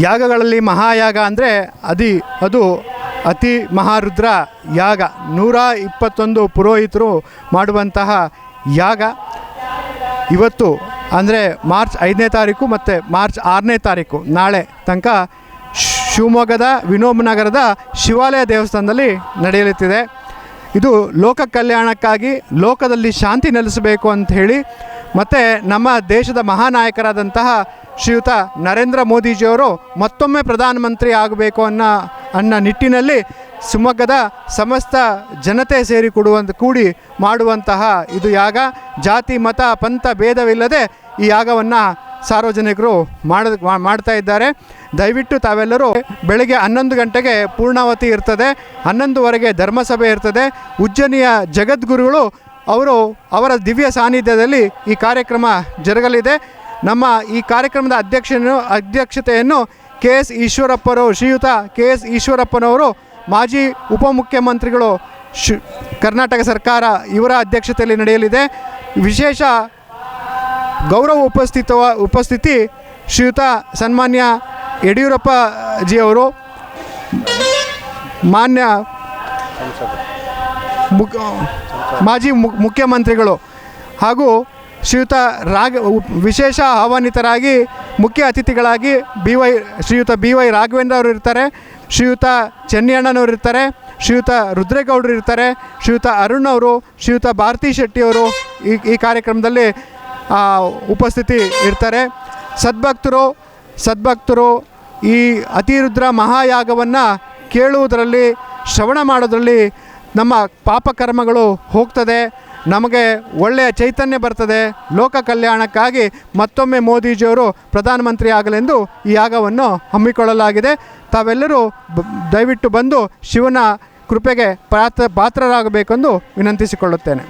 ಯಾಗಗಳಲ್ಲಿ ಮಹಾಯಾಗ ಅಂದರೆ ಅದಿ, ಅದು ಅತಿ ಮಹಾರುದ್ರ ಯಾಗ. ನೂರ ಇಪ್ಪತ್ತೊಂದು ಪುರೋಹಿತರು ಮಾಡುವಂತಹ ಯಾಗ ಇವತ್ತು. ಅಂದರೆ ಮಾರ್ಚ್ ಐದನೇ ತಾರೀಕು ಮತ್ತು ಮಾರ್ಚ್ ಆರನೇ ತಾರೀಕು, ನಾಳೆ ತನಕ ಶಿವಮೊಗ್ಗದ ವಿನೋಮನಗರದ ಶಿವಾಲಯ ದೇವಸ್ಥಾನದಲ್ಲಿ ನಡೆಯಲಿತ್ತಿದೆ. ಇದು ಲೋಕ ಕಲ್ಯಾಣಕ್ಕಾಗಿ ಲೋಕದಲ್ಲಿ ಶಾಂತಿ ನೆಲೆಸಬೇಕು ಅಂತ ಹೇಳಿ ಮತ್ತು ನಮ್ಮ ದೇಶದ ಮಹಾನಾಯಕರಾದಂತಹ ಶ್ರೀಯುತ ನರೇಂದ್ರ ಮೋದಿಜಿಯವರು ಮತ್ತೊಮ್ಮೆ ಪ್ರಧಾನಮಂತ್ರಿ ಆಗಬೇಕು ಅನ್ನೋ ಅನ್ನೋ ನಿಟ್ಟಿನಲ್ಲಿ ಶಿವಮೊಗ್ಗದ ಸಮಸ್ತ ಜನತೆ ಸೇರಿ ಕೊಡುವಂತ, ಕೂಡಿ ಮಾಡುವಂತಹ ಇದು ಯಾಗ. ಜಾತಿ, ಮತ, ಪಂಥ ಭೇದವಿಲ್ಲದೆ ಈ ಯಾಗವನ್ನು ಸಾರ್ವಜನಿಕರು ಮಾಡ ಮಾಡ್ತಾ ಇದ್ದಾರೆ. ದಯವಿಟ್ಟು ತಾವೆಲ್ಲರೂ ಬೆಳಗ್ಗೆ ಹನ್ನೊಂದು ಗಂಟೆಗೆ ಪೂರ್ಣಾವತಿ ಇರ್ತದೆ. ಹನ್ನೊಂದುವರೆಗೆ ಧರ್ಮಸಭೆ ಇರ್ತದೆ. ಉಜ್ಜನಿಯ ಜಗದ್ಗುರುಗಳು ಅವರು ಅವರ ದಿವ್ಯ ಸಾನ್ನಿಧ್ಯದಲ್ಲಿ ಈ ಕಾರ್ಯಕ್ರಮ ಜರುಗಲಿದೆ. ನಮ್ಮ ಈ ಕಾರ್ಯಕ್ರಮದ ಅಧ್ಯಕ್ಷನು, ಅಧ್ಯಕ್ಷತೆಯನ್ನು ಕೆ ಎಸ್ ಈಶ್ವರಪ್ಪರು, ಶ್ರೀಯುತ ಕೆ ಎಸ್ ಈಶ್ವರಪ್ಪನವರು, ಮಾಜಿ ಉಪಮುಖ್ಯಮಂತ್ರಿಗಳು, ಶು, ಕರ್ನಾಟಕ ಸರ್ಕಾರ ಇವರ ಅಧ್ಯಕ್ಷತೆಯಲ್ಲಿ ನಡೆಯಲಿದೆ. ವಿಶೇಷ ಗೌರವ ಉಪಸ್ಥಿತವ, ಉಪಸ್ಥಿತಿ ಶ್ರೀಯುತ ಸನ್ಮಾನ್ಯ ಯಡಿಯೂರಪ್ಪ ಜಿಯವರು. ಮಾನ್ಯ ಮುಖ ಮಾಜಿ ಮುಖ್ಯಮಂತ್ರಿಗಳು ಹಾಗೂ ಶ್ರೀಯುತ ರಾಗ ವಿಶೇಷ ಆಹ್ವಾನಿತರಾಗಿ ಮುಖ್ಯ ಅತಿಥಿಗಳಾಗಿ B Y Shriyuta B Y Raghavendra ಅವರು ಇರ್ತಾರೆ, ಶ್ರೀಯುತ ಚೆನ್ನಿಯಣ್ಣನವರು ಇರ್ತಾರೆ, ಶ್ರೀಯುತ ರುದ್ರೇಗೌಡರು ಇರ್ತಾರೆ, ಶ್ರೀಯುತ ಅರುಣ್ ಅವರು, ಶ್ರೀಯುತ ಭಾರತಿ ಶೆಟ್ಟಿಯವರು ಈ ಈ ಕಾರ್ಯಕ್ರಮದಲ್ಲಿ ಉಪಸ್ಥಿತಿ ಇರ್ತಾರೆ. ಸದ್ಭಕ್ತರು ಸದ್ಭಕ್ತರು ಈ ಅತಿರುದ್ರ ಮಹಾಯಾಗವನ್ನು ಕೇಳುವುದರಲ್ಲಿ, ಶ್ರವಣ ಮಾಡೋದರಲ್ಲಿ ನಮ್ಮ ಪಾಪಕರ್ಮಗಳು ಹೋಗ್ತದೆ, ನಮಗೆ ಒಳ್ಳೆಯ ಚೈತನ್ಯ ಬರ್ತದೆ, ಲೋಕ ಕಲ್ಯಾಣಕ್ಕಾಗಿ ಮತ್ತೊಮ್ಮೆ ಮೋದಿಜಿಯವರು ಪ್ರಧಾನಮಂತ್ರಿ ಆಗಲೆಂದು ಈ ಯಾಗವನ್ನು ಹಮ್ಮಿಕೊಳ್ಳಲಾಗಿದೆ. ತಾವೆಲ್ಲರೂ ದಯವಿಟ್ಟು ಬಂದು ಶಿವನ ಕೃಪೆಗೆ ಪಾತ್ರ, ಪಾತ್ರರಾಗಬೇಕೆಂದು ವಿನಂತಿಸಿಕೊಳ್ಳುತ್ತೇನೆ.